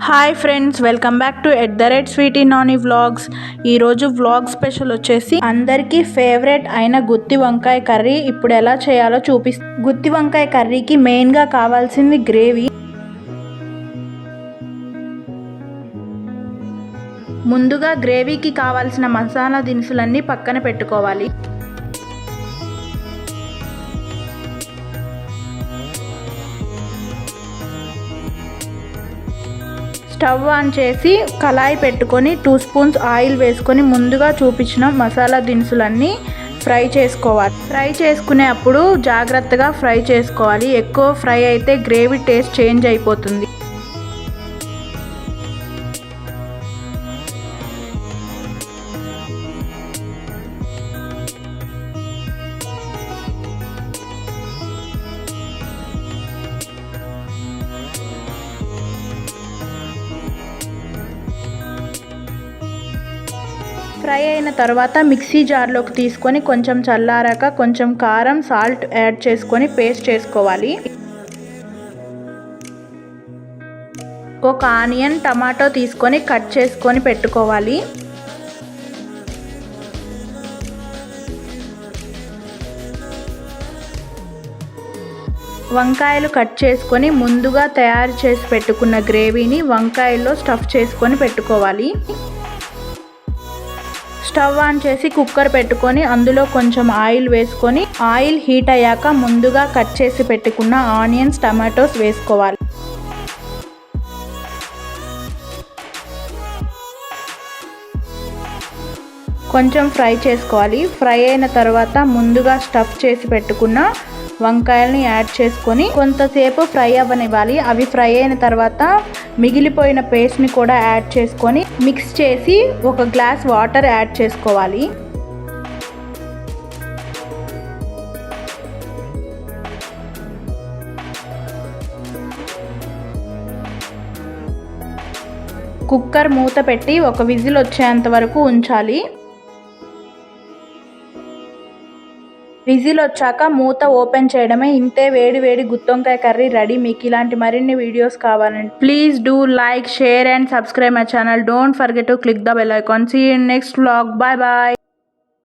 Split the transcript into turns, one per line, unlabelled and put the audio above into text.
Hi friends welcome back to at the rate Sweety Nani vlogs ఈరోజు vlog special వచ్చేసి అందరికీ favourite అయిన గుత్తి వంకాయ కర్రీ ఇప్పుడు ఎలా చేయాలో చూపిస్తా గుత్తి వంకాయ కర్రీకి మెయిన్గా కావాల్సింది గ్రేవీ ముందుగా గ్రేవీకి కావాల్సిన మసాలా దినుసులన్నీ పక్కన పెట్టుకోవాలి. స్టవ్ ఆన్ చేసి కళాయి పెట్టుకొని టూ స్పూన్స్ ఆయిల్ వేసుకొని ముందుగా చూపించిన మసాలా దినుసులన్నీ ఫ్రై చేసుకోవాలి. ఫ్రై చేసుకునే అప్పుడు జాగ్రత్తగా ఫ్రై చేసుకోవాలి. ఎక్కువ ఫ్రై అయితే గ్రేవీ టేస్ట్ చేంజ్ అయిపోతుంది. ఫ్రై అయిన తర్వాత మిక్సీ జార్లోకి తీసుకొని కొంచెం చల్లారాక కొంచెం కారం సాల్ట్ యాడ్ చేసుకొని పేస్ట్ చేసుకోవాలి. ఒక ఆనియన్ టమాటో తీసుకొని కట్ చేసుకొని పెట్టుకోవాలి. వంకాయలు కట్ చేసుకొని ముందుగా తయారు చేసి పెట్టుకున్న గ్రేవీని వంకాయల్లో స్టఫ్ చేసుకొని పెట్టుకోవాలి. స్టవ్ ఆన్ చేసి కుక్కర్ పెట్టుకొని అందులో కొంచెం ఆయిల్ వేసుకొని ఆయిల్ హీట్ అయ్యాక ముందుగా కట్ చేసి పెట్టుకున్న ఆనియన్స్ టమాటోస్ వేసుకోవాలి. కొంచెం ఫ్రై చేసుకోవాలి. ఫ్రై అయిన తర్వాత ముందుగా స్టఫ్ చేసి పెట్టుకున్న వంకాయల్ని యాడ్ చేసుకొని కొంతసేపు ఫ్రై అవ్వనివ్వాలి. అవి ఫ్రై అయిన తర్వాత మిగిలిపోయిన పేస్ట్ని కూడా యాడ్ చేసుకొని మిక్స్ చేసి ఒక గ్లాస్ వాటర్ యాడ్ చేసుకోవాలి. కుక్కర్ మూత పెట్టి ఒక విజిల్ వచ్చేంత వరకు ఉంచాలి. విజిల్ వచ్చాక మూత ఓపెన్ చేయడమే. ఇంతే వేడి వేడి గుత్తొంకాయ కర్రీ రెడీ. మీకు ఇలాంటి మరిన్ని వీడియోస్ కావాలండి please do like share and subscribe my channel. Don't forget to click the bell icon. See in next vlog bye bye.